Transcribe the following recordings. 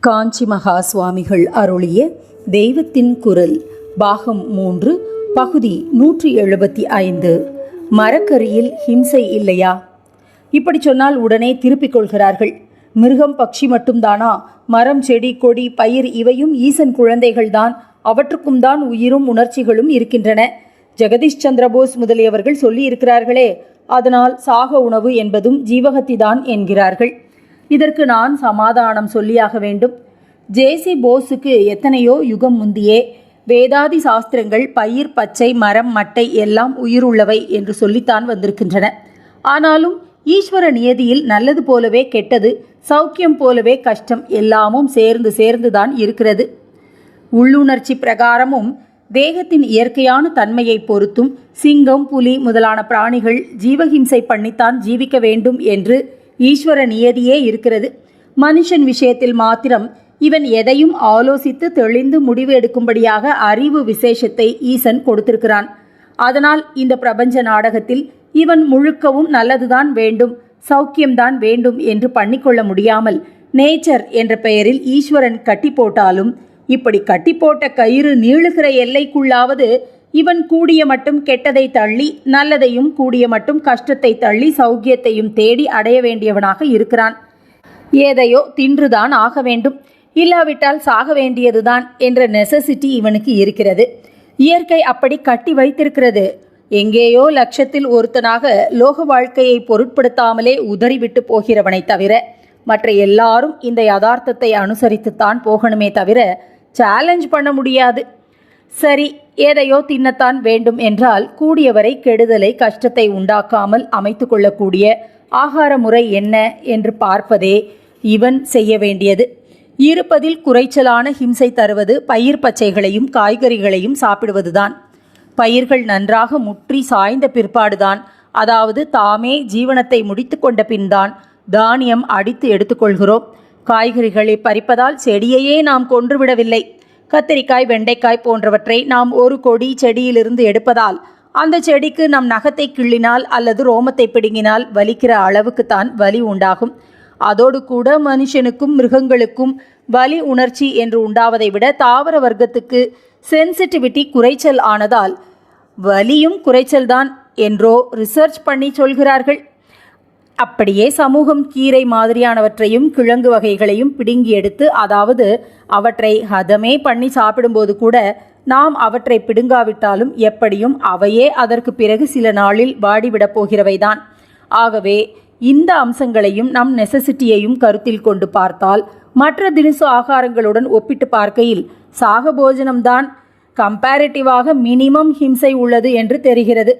காஞ்சி மகா சுவாமிகள் அருளிய தெய்வத்தின் குரல் பாகம் மூன்று பகுதி நூற்றி எழுபத்தி ஐந்து. மரக்கரியில் ஹிம்சை இல்லையா? இப்படி சொன்னால் உடனே திருப்பிக் கொள்கிறார்கள். மிருகம் பட்சி மட்டும்தானா? மரம் செடி கொடி பயிர் இவையும் ஈசன் குழந்தைகள்தான். அவற்றுக்கும் தான் உயிரும் உணர்ச்சிகளும் இருக்கின்றன. ஜெகதீஷ் சந்திரபோஸ் முதலியவர்கள் சொல்லியிருக்கிறார்களே அதனால் சாக உணவு என்பதும் ஜீவகத்திதான் என்கிறார்கள். இதற்கு நான் சமாதானம் சொல்லியாக வேண்டும். ஜேசி போஸுக்கு எத்தனையோ யுகம் முந்தியே வேதாதி சாஸ்திரங்கள் பயிர் பச்சை மரம் மட்டை எல்லாம் உயிருள்ளவை என்று சொல்லித்தான் வந்திருக்கின்றன. ஆனாலும் ஈஸ்வர நியதியில் நல்லது போலவே கெட்டது சௌக்கியம் போலவே கஷ்டம் எல்லாமும் சேர்ந்து சேர்ந்துதான் இருக்கிறது. உள்ளுணர்ச்சி பிரகாரமும் தேகத்தின் இயற்கையான தன்மையை பொறுத்தும் சிங்கம் புலி முதலான பிராணிகள் ஜீவஹிம்சை பண்ணித்தான் ஜீவிக்க வேண்டும் என்று ஈஸ்வர நியதியே இருக்கிறது. மனுஷன் விஷயத்தில் மாத்திரம் இவன் எதையும் ஆலோசித்து தெளிந்து முடிவு எடுக்கும்படியாக அறிவு விசேஷத்தை ஈசன் கொடுத்திருக்கிறான். அதனால் இந்த பிரபஞ்ச நாடகத்தில் இவன் முழுக்கவும் நல்லதுதான் வேண்டும் சௌக்கியம்தான் வேண்டும் என்று பண்ணிக்கொள்ள முடியாமல் நேச்சர் என்ற பெயரில் ஈஸ்வரன் கட்டி போட்டாலும் இப்படி கட்டி போட்ட கயிறு நீளுகிற எல்லைக்குள்ளாவது இவன் கூடிய மட்டும் கெட்டதை தள்ளி நல்லதையும் கூடிய மட்டும் கஷ்டத்தை தள்ளி சௌக்கியத்தையும் தேடி அடைய வேண்டியவனாக இருக்கிறான். ஏதையோ தின்றுதான் ஆக வேண்டும். இல்லாவிட்டால் சாக வேண்டியதுதான் என்ற நெசசிட்டி இவனுக்கு இருக்கிறது. இயற்கை அப்படி கட்டி வைத்திருக்கிறது. எங்கேயோ லட்சத்தில் ஒருத்தனாக லோக வாழ்க்கையை பொருட்படுத்தாமலே உதறிவிட்டு போகிறவனை தவிர மற்ற எல்லாரும் இந்த யதார்த்தத்தை அனுசரித்துத்தான் போகணுமே தவிர சேலஞ்ச் பண்ண முடியாது. சரி ஏதையோ தின்னத்தான் வேண்டும் என்றால் கூடியவரை கெடுதலை கஷ்டத்தை உண்டாக்காமல் அமைத்து கொள்ளக்கூடிய ஆகார முறை என்ன என்று பார்ப்பதே இவன் செய்ய வேண்டியது. இருப்பதில் குறைச்சலான ஹிம்சை தருவது பயிர் பச்சைகளையும் காய்கறிகளையும் சாப்பிடுவதுதான். பயிர்கள் நன்றாக முற்றி சாய்ந்த பிற்பாடுதான். அதாவது தாமே ஜீவனத்தை முடித்து கொண்ட பின்தான் தானியம் அடித்து எடுத்துக்கொள்கிறோம் காய்கறிகளை பறிப்பதால் செடியையே நாம் கொன்றுவிடவில்லை. கத்திரிக்காய் வெண்டைக்காய் போன்றவற்றை நாம் ஒரு கொடி செடியிலிருந்து எடுப்பதால் அந்த செடிக்கு நம் நகத்தை கிள்ளினால் அல்லது ரோமத்தை பிடுங்கினால் வலிக்கிற அளவுக்குத்தான் வலி உண்டாகும். அதோடு கூட மனுஷனுக்கும் மிருகங்களுக்கும் வலி உணர்ச்சி என்று உண்டாவதை விட தாவர வர்க்கத்துக்கு சென்சிட்டிவிட்டி குறைச்சல் ஆனதால் வலியும் குறைச்சல்தான் என்றோ ரிசர்ச் பண்ணி சொல்கிறார்கள். அப்படியே சமூகம் கீரை மாதிரியானவற்றையும் கிழங்கு வகைகளையும் பிடுங்கி எடுத்து அதாவது அவற்றை ஹதமே பண்ணி சாப்பிடும்போது கூட நாம் அவற்றை பிடுங்காவிட்டாலும் எப்படியும் அவையே அதற்கு பிறகு சில நாளில் வாடிவிடப் போகிறவைதான். ஆகவே இந்த அம்சங்களையும் நம் நெசசிட்டியையும் கருத்தில் கொண்டு பார்த்தால் மற்ற தினசு ஆகாரங்களுடன் ஒப்பிட்டு பார்க்கையில் சாக போஜனம்தான் கம்பேரிட்டிவாக மினிமம் ஹிம்சை உள்ளது என்று தெரிகிறது.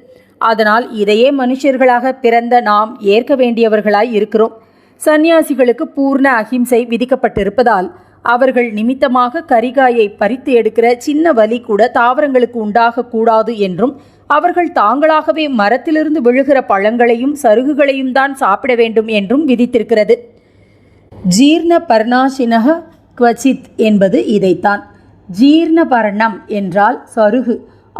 அதனால் இதையே மனுஷர்களாக பிறந்த நாம் ஏற்க வேண்டியவர்களாய் இருக்கிறோம். சந்நியாசிகளுக்கு பூர்ண அஹிம்சை விதிக்கப்பட்டிருப்பதால் அவர்கள் நிமித்தமாக கரிகாயை பறித்து எடுக்கிற சின்ன வலி கூட தாவரங்களுக்கு உண்டாகக்கூடாது என்றும் அவர்கள் தாங்களாகவே மரத்திலிருந்து விழுகிற பழங்களையும் சருகுகளையும் தான் சாப்பிட வேண்டும் என்றும் விதித்திருக்கிறது. ஜீர்ண பர்ணாசினக குவச்சித் என்பது இதைத்தான். ஜீர்ண பர்ணம் என்றால் சருகு.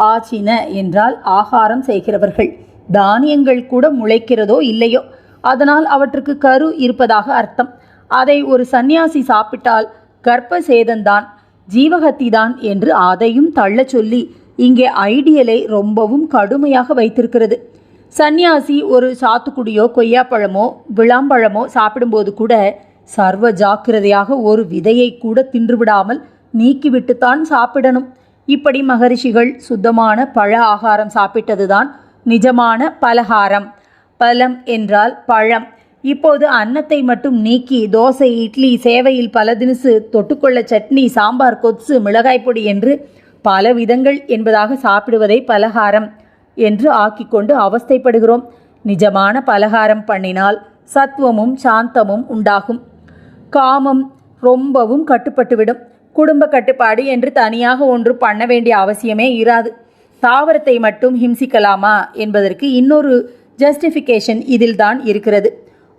ஆச்சின என்றால் ஆகாரம் செய்கிறவர்கள். தானியங்கள் கூட முளைக்கிறதோ இல்லையோ? அதனால் அவற்றுக்கு கரு இருப்பதாக அர்த்தம். அதை ஒரு சந்நியாசி சாப்பிட்டால் கர்ப்ப சேதந்தான் ஜீவகத்திதான் என்று அதையும் தள்ளச் சொல்லி இங்கே ஐடியலை ரொம்பவும் கடுமையாக வைத்திருக்கிறது. சந்நியாசி ஒரு சாத்துக்குடியோ கொய்யாப்பழமோ விளாம்பழமோ சாப்பிடும்போது கூட சர்வ ஜாக்கிரதையாக ஒரு விதையை கூட தின்றுவிடாமல் நீக்கிவிட்டுத்தான் சாப்பிடணும். இப்படி மகரிஷிகள் சுத்தமான பழ ஆகாரம் சாப்பிட்டதுதான் நிஜமான பலகாரம். பலம் என்றால் பழம். இப்போது அன்னத்தை மட்டும் நீக்கி தோசை இட்லி சேவையில் பல தினுசு தொட்டுக்கொள்ள சட்னி சாம்பார் கொத்து மிளகாய் பொடி என்று பல விதங்கள் என்பதாக சாப்பிடுவதை பலகாரம் என்று ஆக்கிக்கொண்டு அவஸ்தைப்படுகிறோம். நிஜமான பலகாரம் பண்ணினால் சத்துவமும் சாந்தமும் உண்டாகும். காமம் ரொம்பவும் கட்டுப்பட்டுவிடும். குடும்ப கட்டுப்பாடு என்று தனியாக ஒன்று பண்ண வேண்டிய அவசியமே இராது. தாவரத்தை மட்டும் ஹிம்சிக்கலாமா என்பதற்கு இன்னொரு ஜஸ்டிஃபிகேஷன் இதில்தான் இருக்கிறது.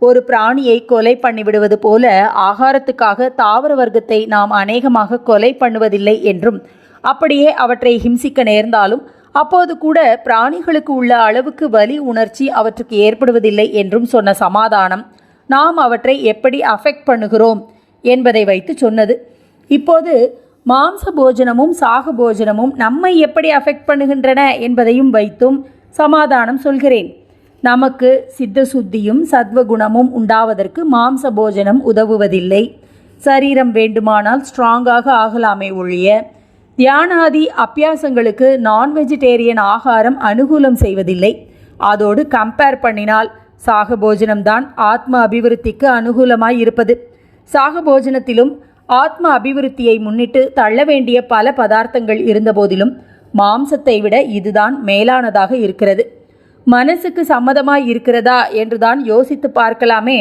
ஒரு பிராணியை கொலை பண்ணிவிடுவது போல ஆகாரத்துக்காக தாவர வர்க்கத்தை நாம் அநேகமாக கொலை பண்ணுவதில்லை என்றும் அப்படியே அவற்றை ஹிம்சிக்க நேர்ந்தாலும் அப்போது கூட பிராணிகளுக்கு உள்ள அளவுக்கு வலி உணர்ச்சி அவற்றுக்கு ஏற்படுவதில்லை என்றும் சொன்ன சமாதானம் நாம் அவற்றை எப்படி அஃபெக்ட் பண்ணுகிறோம் என்பதை வைத்து சொன்னது. இப்போது மாம்ச போஜனமும் சாக போஜனமும் நம்மை எப்படி அஃபெக்ட் பண்ணுகின்றன என்பதையும் வைத்தும் சமாதானம் சொல்கிறேன். நமக்கு சித்த சுத்தியும் சத்வகுணமும் உண்டாவதற்கு மாம்ச போஜனம் உதவுவதில்லை. சரீரம் வேண்டுமானால் ஸ்ட்ராங்காக ஆகலாமே ஒழிய தியானாதி அப்பியாசங்களுக்கு நான் வெஜிடேரியன் ஆகாரம் அனுகூலம் செய்வதில்லை. அதோடு கம்பேர் பண்ணினால் சாக போஜனம்தான் ஆத்ம அபிவிருத்திக்கு அனுகூலமாய் இருப்பது. சாக போஜனத்திலும் ஆத்ம அபிவிருத்தியை முன்னிட்டு தள்ள வேண்டிய பல பதார்த்தங்கள் இருந்தபோதிலும் மாம்சத்தை விட இதுதான் மேலானதாக இருக்கிறது. மனசுக்கு சம்மதமாய் இருக்கிறதா என்றுதான் யோசித்து பார்க்கலாமே.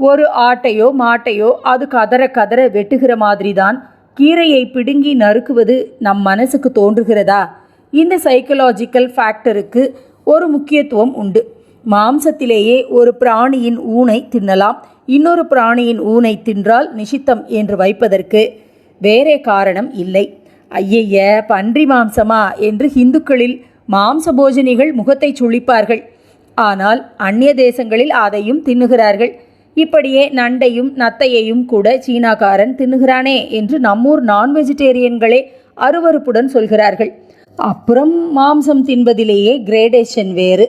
ஒரு ஆட்டையோ மாட்டையோ அது கதற கதற வெட்டுகிற மாதிரி தான் கீரையை பிடுங்கி நறுக்குவது நம் மனசுக்கு தோன்றுகிறதா? இந்த சைக்கலாஜிக்கல் ஃபேக்டருக்கு ஒரு முக்கியத்துவம் உண்டு. மாம்சத்திலேயே ஒரு பிராணியின் ஊனை தின்னலாம். இன்னொரு பிராணியின் ஊனை தின்றால் நிஷித்தம் என்று வைப்பதற்கு வேறே காரணம் இல்லை. ஐயைய பன்றி மாம்சமா? என்று இந்துக்களில் மாம்ச போஜனிகள் முகத்தை சுளிப்பார்கள் ஆனால் அந்நிய தேசங்களில் அதையும் தின்னுகிறார்கள். இப்படியே நண்டையும் நத்தையையும் கூட சீனாக்காரன் தின்னுகிறானே என்று நம்மூர் நான் வெஜிடேரியன்களே அருவருப்புடன் சொல்கிறார்கள். அப்புறம் மாம்சம் தின்பதிலேயே கிரேடேஷன் வேறு.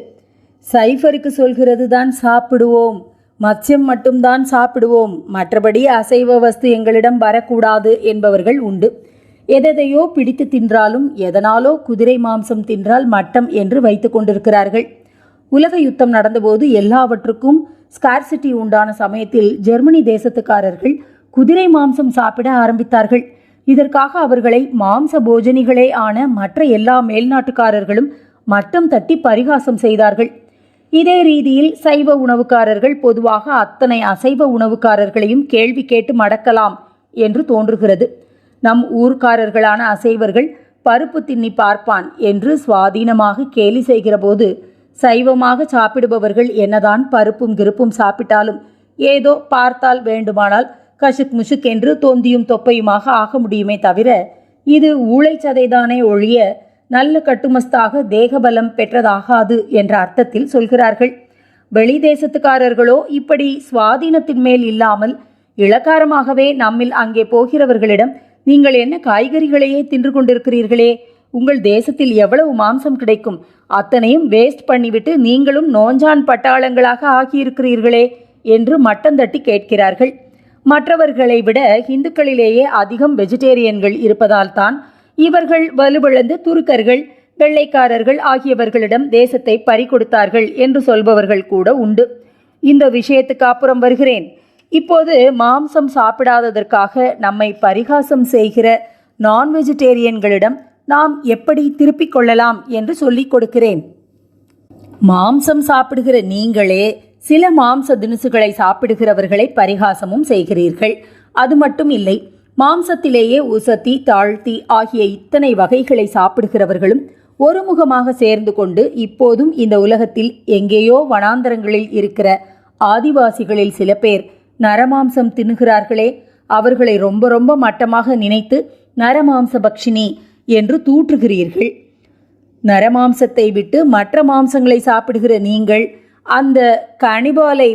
சைஃபருக்கு சொல்கிறது தான் சாப்பிடுவோம். மத்யம் மட்டும்தான் சாப்பிடுவோம். மற்றபடி அசைவ வஸ்து எங்களிடம் வரக்கூடாது என்பவர்கள் உண்டு. எதையோ பிடித்து தின்றாலும் எதனாலோ குதிரை மாம்சம் தின்றால் மட்டம் என்று வைத்து கொண்டிருக்கிறார்கள். உலக யுத்தம் நடந்தபோது எல்லாவற்றுக்கும் ஸ்கார்சிட்டி உண்டான சமயத்தில் ஜெர்மனி தேசத்துக்காரர்கள் குதிரை மாம்சம் சாப்பிட ஆரம்பித்தார்கள். இதற்காக அவர்களை மாம்ச போஜனிகளே ஆன மற்ற எல்லா மேல்நாட்டுக்காரர்களும் மட்டம் தட்டி பரிகாசம் செய்தார்கள். இதே ரீதியில் சைவ உணவுக்காரர்கள் பொதுவாக அத்தனை அசைவ உணவுக்காரர்களையும் கேள்வி கேட்டு மடக்கலாம் என்று தோன்றுகிறது. நம் ஊர்க்காரர்களான அசைவர்கள் பருப்பு தின்னி பார்ப்பான் என்று சுவாதீனமாக கேலி செய்கிறபோது சைவமாக சாப்பிடுபவர்கள் என்னதான் பருப்பும் கிருப்பும் சாப்பிட்டாலும் ஏதோ பார்த்தால் வேண்டுமானால் கசுக் முசுக் என்று தொந்தியும் தொப்பையுமாக ஆக முடியுமே தவிர இது ஊழைச்சதைதானே ஒழிய நல்ல கட்டுமஸ்தாக தேகபலம் பெற்றதாகாது என்ற அர்த்தத்தில் சொல்கிறார்கள். வெளி தேசத்துக்காரர்களோ இப்படி சுவாதீனத்தின் மேல் இல்லாமல் இளக்காரமாகவே நம்மில் அங்கே போகிறவர்களிடம் நீங்கள் என்ன காய்கறிகளையே தின்று கொண்டிருக்கிறீர்களே? உங்கள் தேசத்தில் எவ்வளவு மாம்சம் கிடைக்கும்? அத்தனையும் வேஸ்ட் பண்ணிவிட்டு நீங்களும் நோஞ்சான் பட்டாளங்களாக ஆகியிருக்கிறீர்களே என்று மட்டம் தட்டி கேட்கிறார்கள். மற்றவர்களை விட இந்துக்களிலேயே அதிகம் வெஜிடேரியன்கள் இருப்பதால் தான் இவர்கள் வலுவிழந்து துருக்கர்கள் வெள்ளைக்காரர்கள் ஆகியவர்களிடம் தேசத்தை பறிகொடுத்தார்கள் என்று சொல்பவர்கள் கூட உண்டு. இந்த விஷயத்துக்கு அப்புறம் வருகிறேன். இப்போது மாம்சம் சாப்பிடாததற்காக நம்மை பரிகாசம் செய்கிற நான் வெஜிடேரியன்களிடம் நாம் எப்படி திருப்பிக் கொள்ளலாம் என்று சொல்லிக் கொடுக்கிறேன். மாம்சம் சாப்பிடுகிற நீங்களே சில மாம்ச தினுசுகளை சாப்பிடுகிறவர்களை பரிகாசமும் செய்கிறீர்கள். அது மட்டும் இல்லை மாம்சத்திலேயே உசத்தி தாழ்த்தி ஆகிய இத்தனை வகைகளை சாப்பிடுகிறவர்களும் ஒருமுகமாக சேர்ந்து கொண்டு இப்போதும் இந்த உலகத்தில் எங்கேயோ வனாந்தரங்களில் இருக்கிற ஆதிவாசிகளில் சில பேர் நரமாம்சம் தின்னுகிறார்களே அவர்களை ரொம்ப ரொம்ப மட்டமாக நினைத்து நரமாம்ச பக்ஷினி என்று தூற்றுகிறீர்கள். நரமாம்சத்தை விட்டு மற்ற மாம்சங்களை சாப்பிடுகிற நீங்கள் அந்த கனிபாலை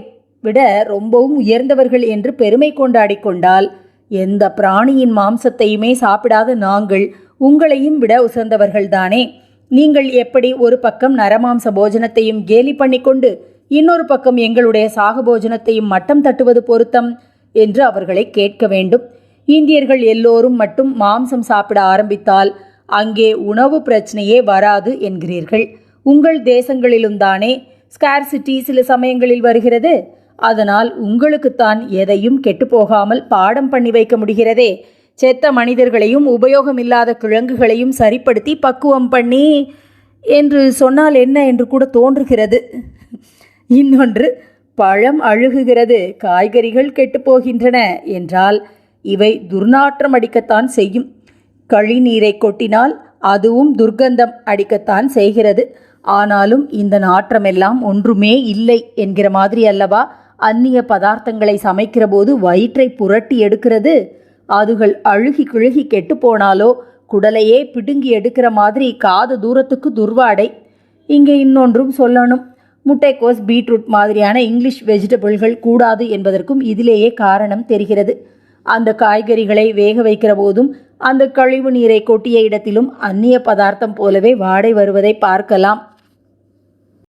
விட ரொம்பவும் உயர்ந்தவர்கள் என்று பெருமை கொண்டாடிக்கொண்டால் கொண்டால் எந்த பிராணியின் மாம்சத்தையுமே சாப்பிடாத நாங்கள் உங்களையும் விட உசந்தவர்கள்தானே. நீங்கள் எப்படி ஒரு பக்கம் நரமாம்ச போஜனத்தையும் கேலி பண்ணிக்கொண்டு இன்னொரு பக்கம் எங்களுடைய சாக போஜனத்தையும் மட்டம் தட்டுவது பொருத்தம் என்று அவர்களை கேட்க வேண்டும். இந்தியர்கள் எல்லோரும் மட்டும் மாம்சம் சாப்பிட ஆரம்பித்தால் அங்கே உணவு பிரச்சனையே வராது என்கிறீர்கள். உங்கள் தேசங்களிலும் தானே ஸ்கார்சிட்டி சில சமயங்களில் வருகிறது. அதனால் உங்களுக்குத்தான் எதையும் கெட்டுப்போகாமல் பாடம் பண்ணி வைக்க முடிகிறதே. செத்த மனிதர்களையும் உபயோகமில்லாத கிழங்குகளையும் சரிப்படுத்தி பக்குவம் பண்ணி என்று சொன்னால் என்ன என்று கூட தோன்றுகிறது. இன்னொன்று பழம் அழுகுகிறது காய்கறிகள் கெட்டுப்போகின்றன என்றால் இவை துர்நாற்றம் அடிக்கத்தான் செய்யும். கழிநீரை கொட்டினால் அதுவும் துர்க்கந்தம் அடிக்கத்தான் செய்கிறது. ஆனாலும் இந்த நாற்றமெல்லாம் ஒன்றுமே இல்லை என்கிற மாதிரி அல்லவா? அந்நிய பதார்த்தங்களை சமைக்கிற போது வயிற்றை புரட்டி எடுக்கிறது. அதுகள் அழுகி கிழுகி கெட்டு போனாலோ குடலையே பிடுங்கி எடுக்கிற மாதிரி காது தூரத்துக்கு துர்வாடை இங்கே இன்னொன்றும் சொல்லணும். முட்டைக்கோஸ் பீட்ரூட் மாதிரியான இங்கிலீஷ் வெஜிடபிள்கள் கூடாது என்பதற்கும் இதிலேயே காரணம் தெரிகிறது. அந்த காய்கறிகளை வேக வைக்கிற போதும் அந்த கழிவு நீரை கொட்டிய இடத்திலும் அந்நிய பதார்த்தம் போலவே வாடை வருவதை பார்க்கலாம்.